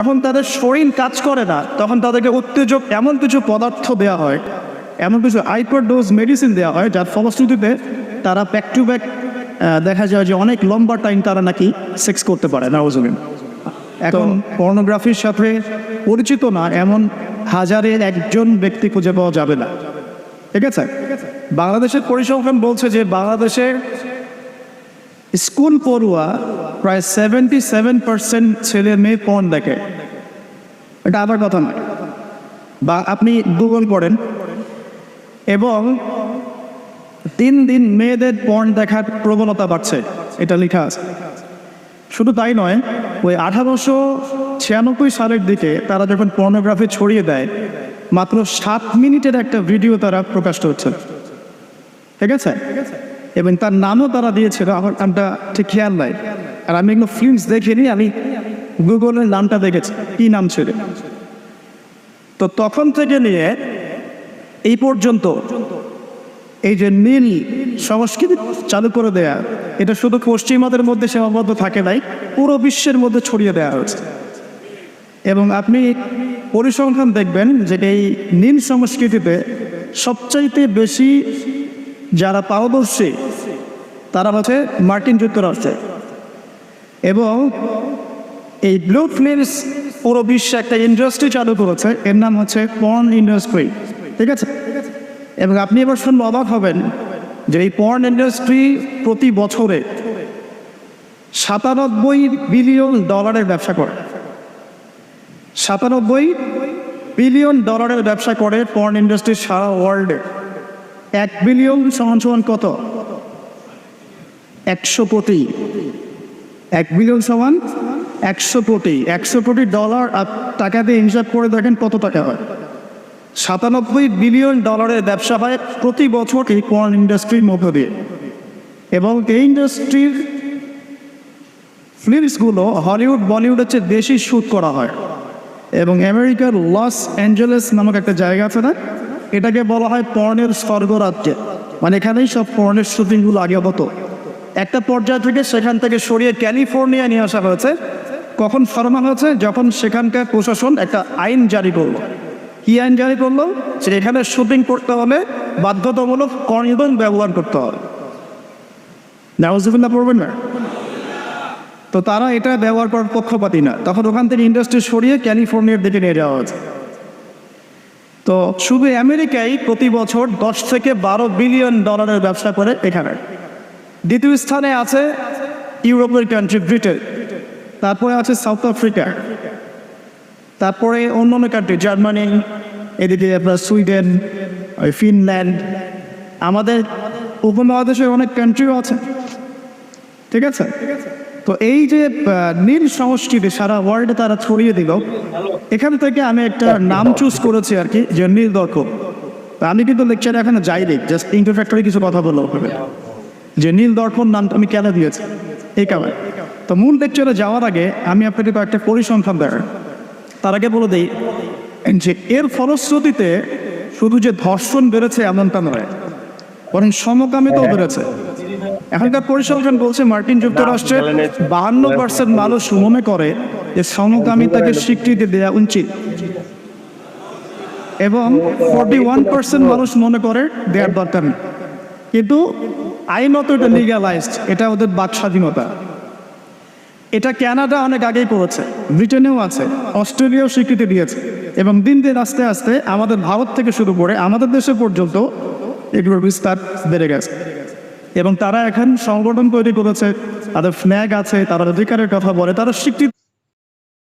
যখন তাদের শরীর কাজ করে না তখন তাদেরকে উত্তেজক এমন কিছু পদার্থ দেওয়া হয় এমন কিছু হাইপার ডোজ মেডিসিন দেওয়া হয় যার ফলশ্রুতিতে তারা ব্যাক টু ব্যাক দেখা যায় যে অনেক লম্বা টাইম তারা নাকি সেক্স করতে পারে নাওজুবিন। এখন পর্নোগ্রাফির সাথে পরিচিত না এমন হাজারের একজন ব্যক্তি খুঁজে পাওয়া যাবে না। ঠিক আছে? বাংলাদেশের পরিসংখ্যান বলছে যে বাংলাদেশে স্কুল পড়ুয়া প্রায় সেভেন্টি সেভেন পার্সেন্ট ছেলে মেয়ে পণ দেখে। এটা আবার কথা নয়। বা আপনি গুগল করেন। এবং দিন দিন মেয়েদের পণ দেখার প্রবণতা বাড়ছে। এটা লেখা আছে। শুধু তাই নয়, ওই আঠারোশো ছিয়ানব্বই সালের দিকে তারা যখন পর্নোগ্রাফি ছড়িয়ে দেয়, মাত্র সাত মিনিটের একটা ভিডিও তারা প্রকাশ হচ্ছে ঠিক আছে? এবং তার নামও তারা দিয়েছিল। আমার নামটা ঠিক খেয়াল নাই। আর আমি এগুলো ফিল্মস দেখিনি, আমি গুগলের নামটা দেখেছি, কি নাম ছিল। তো তখন থেকে নিয়ে এই পর্যন্ত এই যে নীল সংস্কৃতি চালু করে দেয়া, এটা শুধু পশ্চিমাদের মধ্যে সীমাবদ্ধ থাকে নাই, পুরো বিশ্বের মধ্যে ছড়িয়ে দেওয়া হয়েছে। এবং আপনি পরিসংখ্যান দেখবেন যে এই নীল সংস্কৃতিতে সবচাইতে বেশি যারা পারদর্শী, তারা হচ্ছে মার্কিন যুক্তরাষ্ট্রে এবং এই ব্লু ফিল্মস পুরো বিশ্বে একটা ইন্ডাস্ট্রি চালু করেছে, এর নাম হচ্ছে পর্ন ইন্ডাস্ট্রি ঠিক আছে? এবং আপনি এবার শুনলে অবাক হবেন যে এই পর্ন ইন্ডাস্ট্রি প্রতি বছরে সাতানব্বই বিলিয়ন ডলারের ব্যবসা করে। সাতানব্বই বিলিয়ন ডলারের ব্যবসা করে পর্ন ইন্ডাস্ট্রি সারা ওয়ার্ল্ডে এক বিলিয়ন সমান সমান কত? একশো কোটি। এক বিলিয়ন সমান একশো কোটি। একশো কোটি ডলার আর টাকা দিয়ে হিসাব করে দেখেন কত টাকা হয়। সাতানব্বই বিলিয়ন ডলারের ব্যবসা হয় প্রতি বছর এই পর্ন ইন্ডাস্ট্রির মধ্য দিয়ে। এবং এই ইন্ডাস্ট্রির ফিল্মসগুলো হলিউড, বলিউডের চেয়ে বেশি শ্যুট করা হয়। এবং আমেরিকার লস অ্যাঞ্জেলেস নামক একটা জায়গা আছে না? এটাকে বলা হয় পর্নের স্বর্গরাজ্য। মানে এখানেই সব পর্নের শুটিংগুলো আগে হতো। একটা পর্যায় থেকে সেখান থেকে সরিয়ে ক্যালিফোর্নিয়া নিয়ে আসা হয়েছে। কখন সরানো হয়েছে? যখন সেখানকার প্রশাসন একটা আইন জারি করল। কি আইন জারি করল? যে এখানে শুটিং করতে হলে বাধ্যতামূলক কর্নিদন ব্যবহার করতে হবে। নাউজুবিল্লাহ পড়বেন না তো তারা এটা ব্যবহার করার পক্ষপাতী না। তখন ওখান থেকে ইন্ডাস্ট্রি সরিয়ে ক্যালিফোর্নিয়ার দিকে নিয়ে যাওয়া হয়েছে। তো শুধু আমেরিকায় প্রতি বছর দশ থেকে বারো বিলিয়ন ডলারের ব্যবসা করে এখানে। দ্বিতীয় স্থানে আছে ইউরোপের কান্ট্রি ব্রিটেন তারপরে আছে সাউথ আফ্রিকা তারপরে অন্য অন্য কান্ট্রি জার্মানি এদিকে আপনার সুইডেন ফিনল্যান্ড আমাদের উপমহাদেশে অনেক কান্ট্রিও আছে। ঠিক আছে? তো এই যে নীল সংস্কৃতি সারা ওয়ার্ল্ডে তারা ছড়িয়ে দিল, এখান থেকে আমি একটা নাম চুজ করেছি আর কি, যে নীল দর্শক আমি কিন্তু লেকচারে এখানে যাইনি জাস্ট ইন্টারফ্যাক্টরি কিছু কথা বলল যে নীল দর্পণ নামটা আমি কেন দিয়েছি? এই কারণে। তো মূল লেকচারে যাওয়ার আগে আমি আপনাকে কয়েকটা পরিসংখ্যান দেয় তার আগে বলে দিই যে, এর ফলশ্রুতিতে শুধু যে ধর্ষণ বেড়েছে এমনটা নয়, বরং সমকামিতাও বেড়েছে। এখনকার পরিসংখ্যান বলছে মার্কিন যুক্তরাষ্ট্রে বাহান্ন পার্সেন্ট মানুষ মনে করে যে সমকামিতাকে স্বীকৃতি দেওয়া উচিত। এবং ফর্টি ওয়ান পার্সেন্ট মানুষ মনে করে দেওয়ার দরকার নেই। কিন্তু আইনত এটা লিগালাইজড, এটা ওদের বাক স্বাধীনতা। এটা কানাডা অনেক আগেই করেছে, ব্রিটেনেও আছে, অস্ট্রেলিয়াও স্বীকৃতি দিয়েছে। এবং দিন দিন আস্তে আস্তে আমাদের ভারত থেকে শুরু করে আমাদের দেশে পর্যন্ত এগুলোর বিস্তার বেড়ে গেছে। এবং তারা এখন সংগঠন তৈরি করেছে, তাদের ফ্ল্যাগ আছে, তারা অধিকারের কথা বলে, তারা স্বীকৃতি